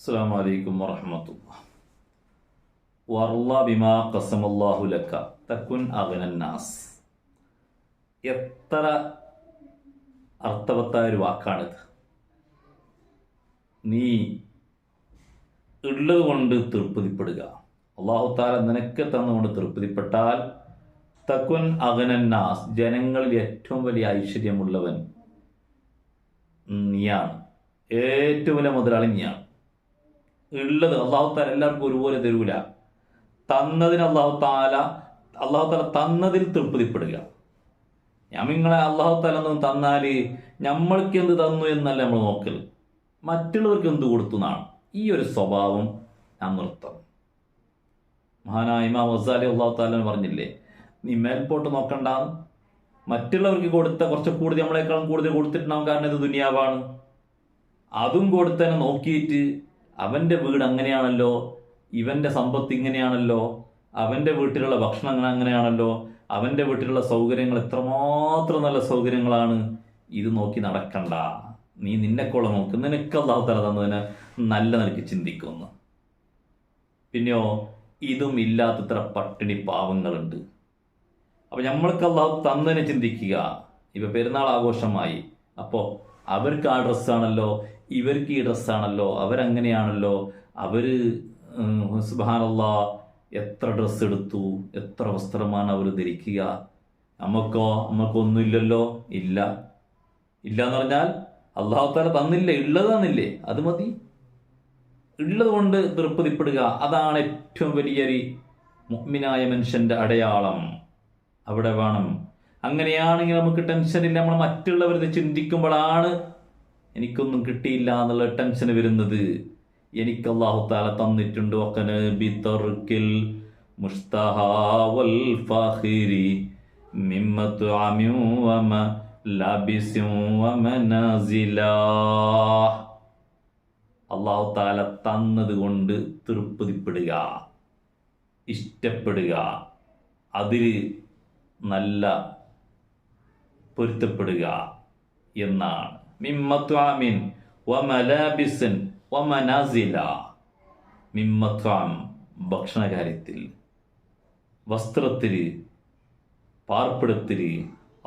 അസ്സാം വലൈക്കും വറഹമത്തുള്ള വർള്ള ബിമാ കസമല്ലാഹു ലക്ക തക്കുൻ അഗനന്നാസ് എത്ര അർത്ഥവത്തായ ഒരു വാക്കാണിത്. നീ ഉള്ളത് കൊണ്ട് തൃപ്തിപ്പെടുക. അള്ളാഹു താല നിനക്ക് തന്നുകൊണ്ട് തൃപ്തിപ്പെട്ടാൽ തക്കുൻ അഗനന്നാസ് ജനങ്ങളിൽ ഏറ്റവും വലിയ ഐശ്വര്യമുള്ളവൻ നീയാണ്. ഏറ്റവും വലിയ മുതലാളി നീയാണ്. ഉള്ളത് അള്ളാഹു താല എല്ലാവർക്കും ഒരുപോലെ തരൂല. തന്നതിന് അള്ളാഹു താല അള്ളാഹു താല തന്നതിൽ തൃപ്തിപ്പെടുക. ഞാൻ നിങ്ങളെ അള്ളാഹു താല ഒന്നും തന്നാൽ നമ്മൾക്ക് എന്ത് തന്നു എന്നല്ല നമ്മൾ നോക്കൽ. മറ്റുള്ളവർക്ക് എന്ത് കൊടുത്തു എന്നാണ്. ഈ ഒരു സ്വഭാവം ഞാൻ നിർത്തണം മഹാനായ ഇമാ വസാലി അള്ളാഹു താല പറഞ്ഞില്ലേ നീ മേൽപോട്ട് നോക്കണ്ട. മറ്റുള്ളവർക്ക് കൊടുത്ത കുറച്ച് കൂടുതൽ നമ്മളെക്കാളും കൂടുതൽ കൊടുത്തിട്ടുണ്ടാവും കാരണം ഇത് ദുനിയാവാണ്. അതും കൊടുത്തന്നെ നോക്കിയിട്ട് അവന്റെ വീട് അങ്ങനെയാണല്ലോ ഇവന്റെ സമ്പത്ത് ഇങ്ങനെയാണല്ലോ അവന്റെ വീട്ടിലുള്ള ഭക്ഷണം അങ്ങനെ അങ്ങനെയാണല്ലോ അവന്റെ വീട്ടിലുള്ള സൗകര്യങ്ങൾ എത്രമാത്രം നല്ല സൗകര്യങ്ങളാണ് ഇത് നോക്കി നടക്കണ്ട. നീ നിന്നെക്കുള്ള നോക്ക്. നിനക്ക് അള്ളാഹു തല തന്നതിന് നല്ല നിനക്ക് ചിന്തിക്കുന്നു. പിന്നെയോ ഇതും ഇല്ലാത്തത്ര പട്ടിണി പാവങ്ങളുണ്ട്. അപ്പോൾ നമ്മൾക്ക് അള്ളാഹു തന്നതിനെ ചിന്തിക്കുക. ഇപ്പൊ പെരുന്നാൾ ആഘോഷമായി. അപ്പോൾ അവർക്ക് ആ ഡ്രസ്സാണല്ലോ ഇവർക്ക് ഈ ഡ്രസ്സാണല്ലോ അവരങ്ങനെയാണല്ലോ. അവർ സുബാനല്ല എത്ര ഡ്രസ്സ് എടുത്തു എത്ര വസ്ത്രമാണ് അവർ ധരിക്കുക. നമുക്കോ നമുക്കൊന്നുമില്ലല്ലോ? ഇല്ല. ഇല്ല എന്ന് പറഞ്ഞാൽ അള്ളാഹുത്താല തന്നില്ല? ഉള്ളത് തന്നില്ലേ അത് മതി. ഉള്ളത് കൊണ്ട് തൃപ്തിപ്പെടുക അതാണ് ഏറ്റവും വലിയൊരു മുഗ്മിനായ മനുഷ്യന്റെ അടയാളം. അവിടെ വേണം അങ്ങനെയാണെങ്കിൽ നമുക്ക് ടെൻഷനില്ല നമ്മൾ മറ്റുള്ളവരത് ചിന്തിക്കുമ്പോഴാണ് എനിക്കൊന്നും കിട്ടിയില്ല എന്നുള്ള ടെൻഷൻ വരുന്നത്. എനിക്ക് അള്ളാഹു താല തന്നിട്ടുണ്ട്. ഒക്കന് ബിതർക്കിൽ ഫാഹിരി അള്ളാഹു താല തന്നത് കൊണ്ട് തൃപ്തിപ്പെടുക ഇഷ്ടപ്പെടുക. അതിൽ നല്ല പൊരുത്തപ്പെടുക എന്നാണ്. മിമ്മത്വാമിൻ വമലാബിസൻ ഭക്ഷണകാര്യത്തിൽ വസ്ത്രത്തിൽ പാർപ്പിടത്തിൽ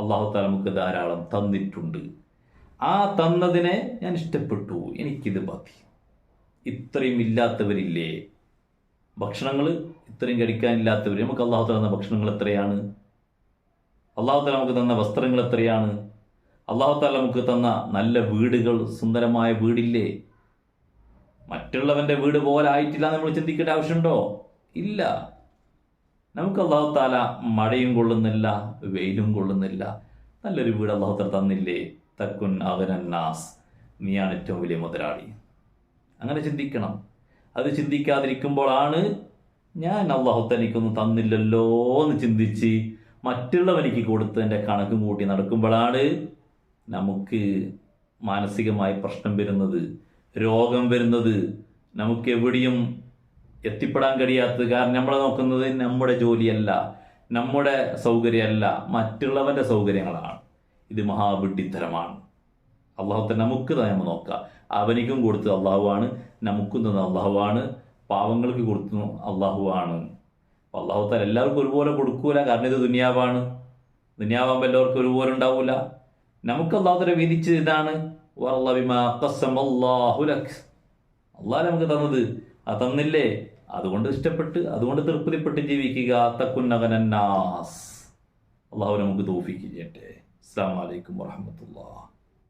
അള്ളാഹു താല നമുക്ക് ധാരാളം തന്നിട്ടുണ്ട്. ആ തന്നതിനെ ഞാൻ ഇഷ്ടപ്പെട്ടു. എനിക്കിത് മതി. ഇത്രയും ഇല്ലാത്തവരില്ലേ? ഭക്ഷണങ്ങൾ ഇത്രയും കഴിക്കാനില്ലാത്തവർ നമുക്ക് അള്ളാഹു തന്ന ഭക്ഷണങ്ങൾ എത്രയാണ്? അള്ളാഹു താല നമുക്ക് തന്ന വസ്ത്രങ്ങൾ എത്രയാണ്? അള്ളാഹു താല നമുക്ക് തന്ന നല്ല വീടുകൾ സുന്ദരമായ വീടില്ലേ? മറ്റുള്ളവന്റെ വീട് പോലെ ആയിട്ടില്ല നമ്മൾ ചിന്തിക്കേണ്ട ആവശ്യമുണ്ടോ? ഇല്ല. നമുക്ക് അള്ളാഹു താല മഴയും കൊള്ളുന്നില്ല വെയിലും കൊള്ളുന്നില്ല. നല്ലൊരു വീട് അള്ളാഹു താല തന്നില്ലേ? തക്കുൻ അവനന്നാസ് നീയാണ് ഏറ്റവും വലിയ മുതലാളി. അങ്ങനെ ചിന്തിക്കണം. അത് ചിന്തിക്കാതിരിക്കുമ്പോഴാണ് ഞാൻ അള്ളാഹു തനിക്കൊന്നും തന്നില്ലല്ലോ എന്ന് ചിന്തിച്ച് മറ്റുള്ളവനിക്ക് കൊടുത്തതിന്റെ കണക്കും കൂട്ടി നടക്കുമ്പോഴാണ് നമുക്ക് മാനസികമായി പ്രശ്നം വരുന്നത് രോഗം വരുന്നത്. നമുക്ക് എവിടെയും എത്തിപ്പെടാൻ കഴിയാത്തത് കാരണം നമ്മളെ നോക്കുന്നത് നമ്മുടെ ജോലിയല്ല നമ്മുടെ സൗകര്യമല്ല മറ്റുള്ളവന്റെ സൗകര്യങ്ങളാണ്. ഇത് മഹാവിഡ്ഢിത്തരമാണ്. അള്ളാഹുത്തെ നമുക്ക് നമ്മൾ നോക്കുക. അവനിക്കും കൊടുത്തത് അള്ളാഹുവാണ് നമുക്കും തന്നത് അള്ളാഹുവാണ് പാവങ്ങൾക്ക് കൊടുത്തു അള്ളാഹുവാണ്. അള്ളാഹു താല എല്ലാവർക്കും ഒരുപോലെ കൊടുക്കൂല. കാരണം ഇത് ദുനിയാവാണ്. ദുനിയാവാകുമ്പോൾ എല്ലാവർക്കും ഒരുപോലെ ഉണ്ടാവൂല. നമുക്ക് അള്ളാഹു തല വിധിച്ച് ഇതാണ്. അള്ളാഹ് നമുക്ക് തന്നത് അത് തന്നില്ലേ? അതുകൊണ്ട് ഇഷ്ടപ്പെട്ട് അതുകൊണ്ട് തൃപ്തിപ്പെട്ട് ജീവിക്കുക. തക്കുന്നകനാസ് അള്ളാഹു നമുക്ക് തോഫിക്ക് ചെയ്യട്ടെ. അസ്സാം വലൈക്കും വാഹമത്തുള്ള